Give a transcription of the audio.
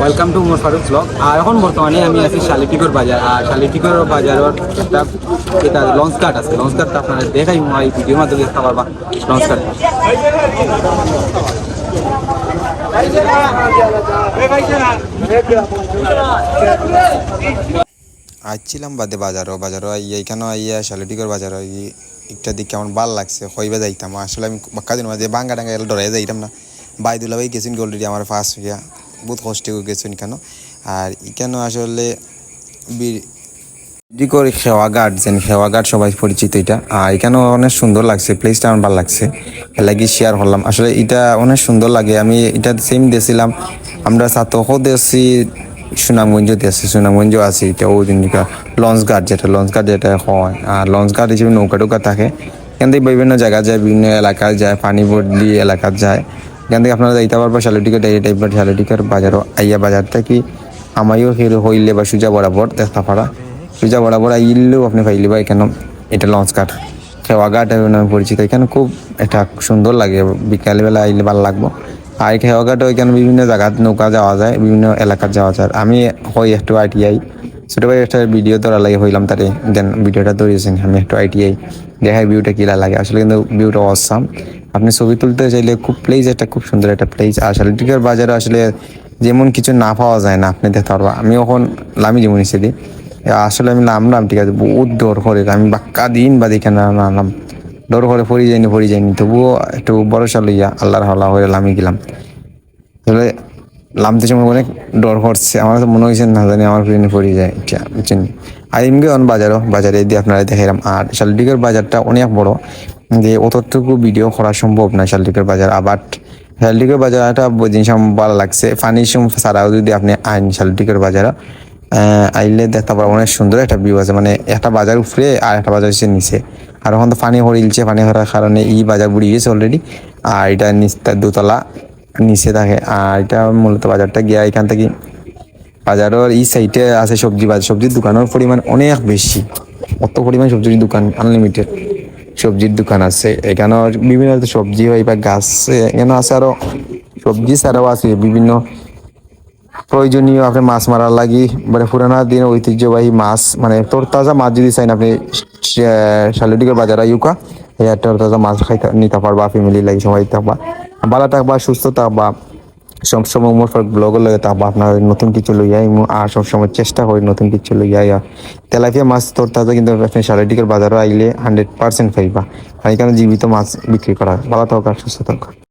Welcome to more Faruk blog আর এখন বর্তমানে আমি আছি শালিটিকর বাজার আর শালিটিকর বাজারের একটা, এটা লঞ্চ কার্ড আছে। লঞ্চ কার্ডটা আপনারা দেখাই এই ভিডিওর মাধ্যমে দেখতে পারবা। লঞ্চ কার্ড আইছিলাম বাদে বাজারও বাজারও আইয়া এখানেও আইয়া শালিটিকর বাজারও একটা দিক কেমন ভালো লাগছে হইবে যাইতাম। আসলে আমি বাক্কা দিন মাঝে বাঙ্গা ডাঙ্গা ডরাই যাইতাম না। বাইদুল্লা ভাই গেছেন অলরেডি আমার ফার্স্ট হইয়া? বহুত কষ্টে গেছেন কেন? আর এখানেও আসলে ডিকর গার্ড যেন গার্ড সবাই পরিচিত এটা। আর এখানেও অনেক সুন্দর লাগছে প্লেসটা আমার ভালো লাগছে। লাগি শেয়ার করলাম। আসলে এটা অনেক সুন্দর লাগে। আমি এটা সেম দিয়েছিলাম আমরা সাতকও দিয়েছি সুনামগঞ্জ দিয়েছি সুনামগঞ্জ আছে। এটা দিনটা লঞ্চ গার্ড যেটা, লঞ্চ গার্ড যেটা হয়। আর লঞ্চ গার্ড হিসেবে নৌকা টৌকা থাকে। এখান থেকে বিভিন্ন জায়গায় যায়, বিভিন্ন এলাকায় যায় পানি বদলি এলাকায় যায়। এখান থেকে আপনারা যাইতে পারব শালিটিকার এই টাইপের শালিটিকার বাজারও। আইয়া বাজার থেকে আমাইও হিরো হইলে বা সুজা বরাবর দেখা পারা। সুজা বরাবর আইলেও আপনি পাইলে বা এখানে এটা লঞ্চ কাঠ খেওয়া ঘাট নামে পরিচিত। এখানে খুব এটা সুন্দর লাগে। বিকালবেলা আইলে ভালো লাগবো। আর খেওয়া ঘাটও এখানে বিভিন্ন জায়গাত নৌকা যাওয়া যায়, বিভিন্ন এলাকাত যাওয়া যায়। আমি হই একটু আইটিআই। ছোটো ভাই একটা ভিডিও ধরা লাগে হইলাম তারে। দেন ভিডিওটা ধরিয়েছেন আমি একটু আইটিআই দেখাই ভিউটা কিলা লাগে। আসলে কিন্তু ভিউটা অসাম আপনি ছবি তুলতে চাইলে খুব প্লেস একটা, খুব সুন্দর একটা প্লেস আর শালিটিকার বাজারে আসলে যেমন কিছু না পাওয়া যায় না, আপনি দেখতে পারবা। আমি এখন লামি যেমন দিই। আসলে আমি নামলাম, ঠিক আছে, বহুত দৌড় করে। আমি বাক্কা দিন বা দেখে না নামলাম। দৌড় করে পড়ি যাইনি পড়ি যাইনি। তবুও একটু বড় লইয়া আল্লাহর হলা হয়ে লামি গেলাম। তাহলে লামতে সময় অনেক ডর করছে আমার তো মনে হয়েছে, না জানি আমার ফ্রেন্ড পড়ে যায়। এটা বুঝছেন আর এমনি অন বাজারও, বাজারে দিয়ে আপনারা দেখাইলাম। আর শালডিগের বাজারটা অনেক বড়, যে অতটুকু ভিডিও করা সম্ভব না শালডিগের বাজার। আবার শালডিগের বাজার একটা জিনিস আমার ভালো লাগছে। ফানি ছাড়াও যদি আপনি আইন শালডিগের বাজার আইলে দেখতে পারব অনেক সুন্দর একটা ভিউ আছে। মানে একটা বাজার উপরে আর একটা বাজার হচ্ছে নিচে। আর ওখান তো পানি হরিলছে পানি হরার কারণে এই বাজার বুড়ি গেছে অলরেডি আর এটা নিচটা দোতলা। নিচে থাকে। আর এটা মূলত বাজারটা গিয়া এখান থেকে বাজারের এই সাইডে আছে সবজি, বাজার সবজির দোকানের পরিমাণ অনেক বেশি। অত পরিমাণ সবজির দোকান আনলিমিটেড সবজির দোকান আছে। এখানেও বিভিন্ন সবজি হয়, বা গাছ এখানে আছে আরও সবজি ছাড়াও আছে। বিভিন্ন প্রয়োজনীয় আপনি মাছ মারার লাগি মানে পুরানো দিনের ঐতিহ্যবাহী মাছ মানে তোর তাজা মাছ যদি চাই না আপনি শালিডিকের বাজারে ইউকা তোর তাজা মাছ খাইতে নিতে পারবা ফ্যামিলি লাগি সবাই থাকবা ভালো থাকবা, সুস্থ থাকবা। সবসময় উমর ফর ব্লগ লগে থাকবা। আপনার নতুন কিছু লইয়াই আর সবসময় চেষ্টা করি নতুন কিছু লইয়া ইয়া তেলাপিয়া মাছ তোর তাজা কিন্তু আপনি শালিডিকের বাজারও আইলে হান্ড্রেড পার্সেন্ট পাইবা। আর এখানে জীবিত মাছ বিক্রি করা। ভালো থাকা সুস্থ থাকা